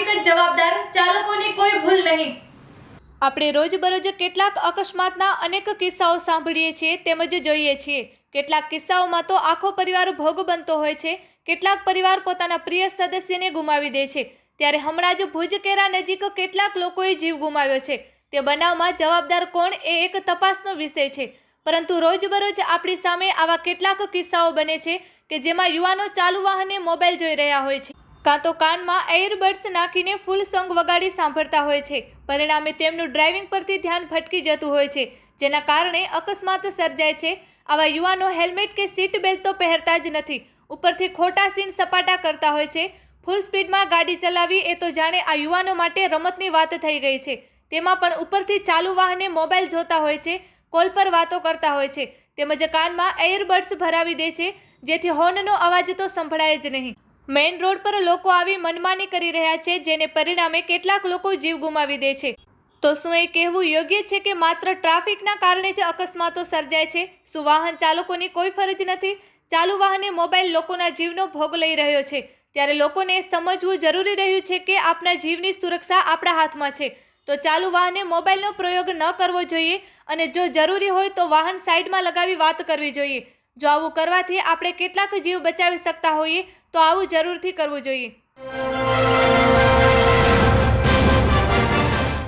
નાગરિક જ જવાબદાર ચાલકોની કોઈ ભૂલ નહીં. આપણે રોજબરોજ કેટલાક અકસ્માતના અનેક કિસ્સાઓ સાંભળીએ છીએ તેમજ જોઈએ છીએ. કેટલાક કિસ્સાઓમાં તો આખો પરિવાર ભોગ બનતો હોય છે. કેટલાક પરિવાર પોતાના પ્રિય સદસ્યને ગુમાવી દે છે. ત્યારે હમણાં જ ભુજકેરા નજીક કેટલાક લોકોએ જીવ ગુમાવ્યો છે. તે બનાવમાં જવાબદાર કોણ એ એક તપાસનો વિષય છે. પરંતુ રોજબરોજ આપણી સામે આવા કેટલાક કિસ્સાઓ બને છે કે જેમાં યુવાનો ચાલુ વાહને મોબાઈલ જોઈ રહ્યા હોય છે. કાં તો કાનમાં એરબડ્સ નાખીને ફૂલ સોંગ વગાડી સાંભળતા હોય છે. પરિણામે તેમનું ડ્રાઇવિંગ પરથી ધ્યાન ભટકી જતું હોય છે, જેના કારણે અકસ્માત સર્જાય છે. આવા યુવાનો હેલ્મેટ કે સીટ બેલ્ટ તો પહેરતા જ નથી. ઉપરથી ખોટા સીન સપાટા કરતા હોય છે. ફૂલ સ્પીડમાં ગાડી ચલાવી એ તો જાણે આ યુવાનો માટે રમતની વાત થઈ ગઈ છે. તેમાં પણ ઉપરથી ચાલુ વાહને મોબાઈલ જોતા હોય છે, કોલ પર વાતો કરતા હોય છે, તેમજ કાનમાં એરબડ્સ ભરાવી દે છે, જેથી હોર્નનો અવાજ તો સંભળાય જ નહીં. મેઇન રોડ પર લોકો આવી મનમાની કરી રહ્યા છે, જેને પરિણામે કેટલાક લોકો જીવ ગુમાવી દે છે. તો શું એ કહેવું યોગ્ય છે કે માત્ર ટ્રાફિકના કારણે જ અકસ્માતો સર્જાય છે? શું વાહન ચાલકોની કોઈ ફરજ નથી? ચાલુ વાહને મોબાઈલ લોકોના જીવનો ભોગ લઈ રહ્યો છે. ત્યારે લોકોને સમજવું જરૂરી રહ્યું છે કે આપણા જીવની સુરક્ષા આપણા હાથમાં છે. તો ચાલુ વાહને મોબાઈલનો પ્રયોગ ન કરવો જોઈએ અને જો જરૂરી હોય તો વાહન સાઈડમાં લગાવી વાત કરવી જોઈએ. જો આવું કરવાથી આપણે કેટલાક જીવ બચાવી શકતા હોઈએ તો આવું જરૂરથી કરવું જોઈએ.